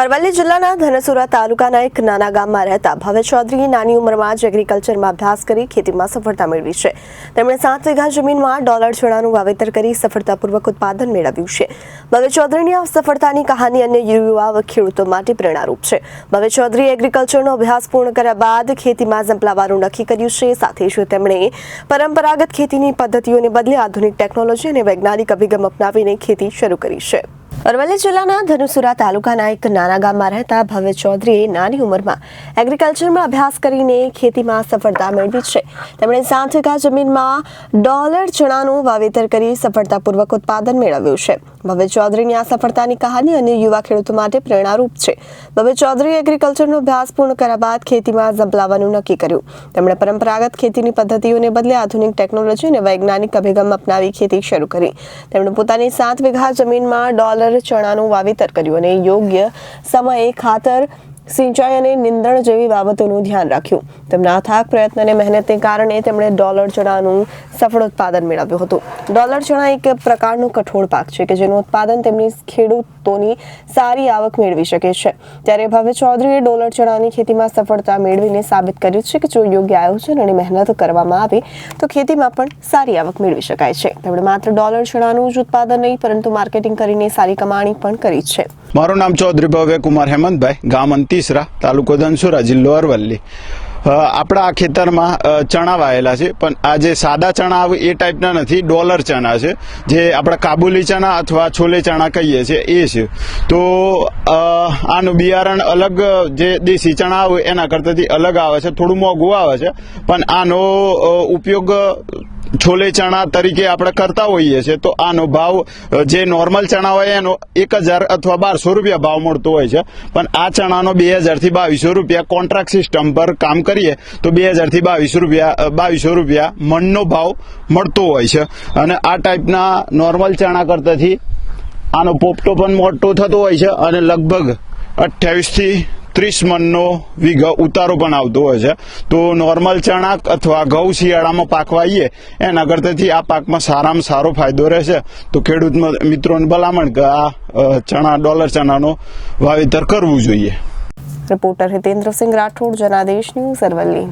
અરવલ્લી જિલ્લાના ધનસુરા તાલુકાના એક નાના ગામમાં રહેતા ભવે ચૌધરીએ નાની ઉંમરમાં જ એગ્રીકલ્ચરમાં અભ્યાસ કરી ખેતીમાં સફળતા મેળવી છે. તેમણે સાત વીઘા જમીનમાં ડોલર ચણાનું વાવેતર કરી સફળતાપૂર્વક ઉત્પાદન મેળવ્યું છે. ભવે ચૌધરીની આ સફળતાની કહાની અન્ય યુવા ખેડૂતો માટે પ્રેરણારૂપ છે. ભવે ચૌધરીએ એગ્રીકલ્ચરનો અભ્યાસ પૂર્ણ કર્યા બાદ ખેતીમાં ઝંપલાવવાનું નક્કી કર્યું છે. સાથે જ તેમણે પરંપરાગત ખેતીની પદ્ધતિઓને બદલે આધુનિક ટેકનોલોજી અને વૈજ્ઞાનિક અભિગમ અપનાવીને ખેતી શરૂ કરી છે. અરવલ્લી જિલ્લાના ધનુસુરા તાલુકાના એક નાના ગામમાં રહેતા ભવ્ય ચૌધરીએ નાની ઉંમરમાં એગ્રીકલ્ચરમાં અભ્યાસ કરીને ખેતીમાં સફળતા મેળવી છે. તેમણે સાત વીઘા જમીનમાં ડોલર ચણાનું વાવેતર કરી સફળતાપૂર્વક ઉત્પાદન મેળવ્યું છે. ભવ્ય ચૌધરીની આ સફળતાની કહાની અન્ય યુવા ખેડૂતો માટે પ્રેરણારૂપ છે. ભવ્ય ચૌધરીએ એગ્રીકલ્ચરનો અભ્યાસ પૂર્ણ કર્યા બાદ ખેતીમાં ઝંપલાવવાનું નક્કી કર્યું. તેમણે પરંપરાગત ખેતીની પદ્ધતિઓને બદલે આધુનિક ટેકનોલોજી અને વૈજ્ઞાનિક અભિગમ અપનાવી ખેતી શરૂ કરી. તેમણે પોતાની સાત વીઘા જમીનમાં ડોલર ચણાનું વાવેતર કર્યું અને યોગ્ય સમયે ખાતર સિંચાઈ અને નિંદણ જેવી બાબતોનું ધ્યાન રાખ્યું. તેમના અથાગ પ્રયત્ન અને મહેનતને કારણે તેમણે ડોલર ચણાનું સફળ ઉત્પાદન મેળવ્યું હતું. ડોલર ચણા એક પ્રકારનો કઠોળ પાક છે કે જેનું ઉત્પાદન તેમની ખેડૂતોની સારી આવક મેળવી શકે છે. ત્યારે ભવ્ય ચૌધરીએ ડોલર ચણાની ખેતીમાં સફળતા મેળવીને સાબિત કર્યું છે કે જો યોગ્ય આયોજન અને મહેનત કરવામાં આવે, તો ખેતીમાં પણ સારી આવક મેળવી શકાય છે. તેમણે માત્ર ડોલર ચણાનું જ ઉત્પાદન નહીં, પરંતુ માર્કેટિંગ કરીને સારી કમાણી પણ કરી છે. મારું નામ ચૌધરી ભવ્ય કુમાર હેમંતભાઈ, ગામ અંતીસરા તાલુકો ધનસુરા જિલ્લો અરવલ્લી. આપણા આ ખેતરમાં ચણા વાયેલા છે, પણ આ જે સાદા ચણા આવે એ ટાઈપના નથી, ડોલર ચણા છે. જે આપણે કાબુલી ચણા અથવા છોલે ચણા કહીએ છીએ, એ છે. તો આનું બિયારણ અલગ, જે દેશી ચણા આવે એના કરતાંથી અલગ આવે છે, થોડું મોંઘું આવે છે, પણ આનો ઉપયોગ છોલે ચણા તરીકે આપણે કરતા હોઈએ છીએ. તો આનો ભાવ જે નોર્મલ ચણા હોય એનો એક હજાર અથવા બારસો રૂપિયા ભાવ મળતો હોય છે. પણ આ ચણાનો બે હજારથી બાવીસો રૂપિયા કોન્ટ્રાક્ટ સિસ્ટમ પર કામ કરીએ, તો બે હજારથી બાવીસો રૂપિયા બાવીસો રૂપિયા મણનો ભાવ મળતો હોય છે. અને આ ટાઈપના નોર્મલ ચણા કરતાથી આનો પોપટો પણ મોટો થતો હોય છે અને લગભગ અઠ્યાવીસથી ત્રીસ મનનો વીઘ ઉતારો પણ આવતો હોય છે. તો નોર્મલ ચણા અથવા ઘઉં શિયાળામાં પાકવાઈએ, એના કરતાથી આ પાકમાં સારામાં સારો ફાયદો રહેશે. તો ખેડૂત મિત્રોને ભલામણ કે આ ચણા, ડોલર ચણાનો વાવેતર કરવું જોઈએ. Reporter Hitendrasinh Rathod, Janadesh News Aravalli.